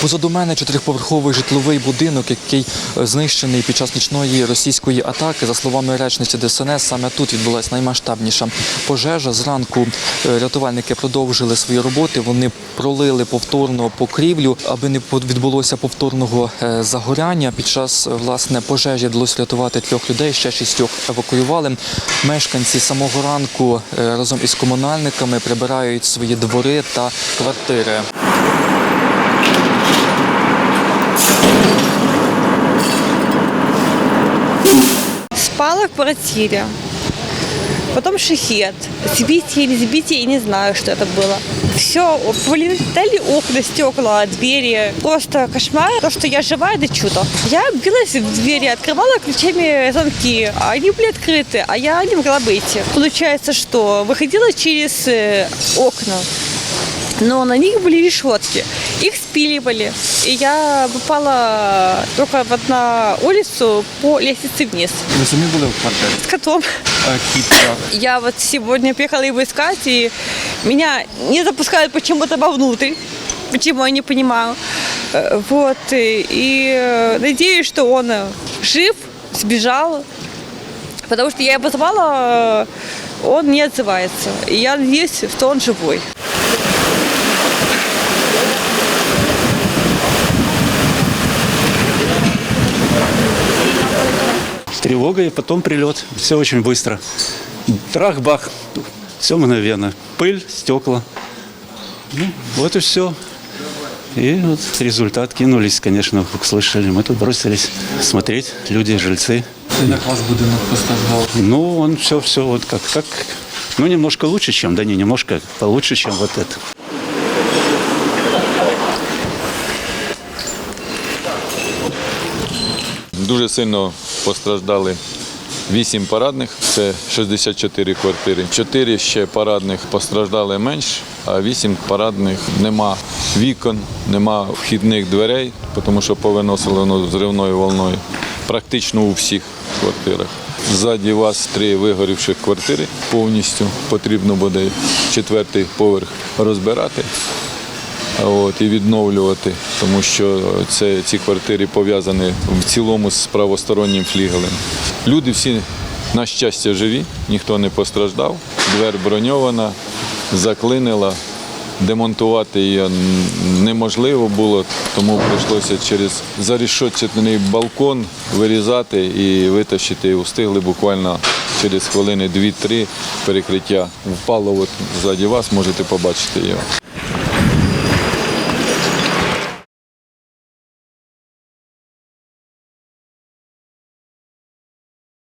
Позаду мене чотирьохповерховий житловий будинок, який е, знищений під час нічної російської атаки. За словами речниці ДСНС, саме тут відбулася наймасштабніша пожежа. Зранку е, рятувальники продовжили свої роботи. Вони пролили повторно покрівлю, аби не відбулося повторного е, загоряння. Під час власне пожежі вдалося врятувати трьох людей, ще шістьох евакуювали. Мешканці самого ранку разом із комунальниками прибирають свої двори та квартири. Спала в квартире. Потом шахет. Сбитие или сбитие, я не знаю, что это было. Все, полетели окна, стекла, двери. Просто кошмар. То, что я жива, это чудо. Я билась в двери, открывала ключами замки. а Они были открыты, а я не могла выйти. Получается, что выходила через э, окна. Но на них были решетки. Их спиливали. И я попала только вот на улицу по лестнице вниз. Ви самі були в квартирі? С котом. А кіт як? Я вот сегодня приехала его искать, и меня не запускают почему-то вовнутрь. Почему, я не понимаю. Э, Вот, и, и, э, надеюсь, что он э, жив, сбежал. Потому что я его звала, э, он не отзывается. И я надеюсь, что он живой. Тревога и потом прилет. Все очень быстро. Трах-бах. Все мгновенно. Пыль, стекла. Ну, вот и все. И вот результат кинулись, конечно, как слышали. Мы тут бросились смотреть, люди, жильцы. Як ваш будинок постраждав? Ну, он все-все вот как, как, ну, немножко лучше, чем, да не немножко, получше, чем вот это. Дуже сильно постраждали 8 парадних, це 64 квартири. 4 ще парадних постраждали менш, а 8 парадних нема вікон, нема вхідних дверей, тому що повиносило воно зривною волною. Практично у всіх квартирах. Ззаді вас три вигорівших квартири повністю. Потрібно буде четвертий поверх розбирати от, і відновлювати, тому що це, ці квартири пов'язані в цілому з правостороннім флігелем. Люди всі, на щастя, живі, ніхто не постраждав. Двер броньована, заклинила. Демонтувати її неможливо було, тому прийшлося через зарішотчений балкон вирізати і витащити. Встигли буквально через хвилини 2-3 перекриття. Впало от ззаді вас, можете побачити його.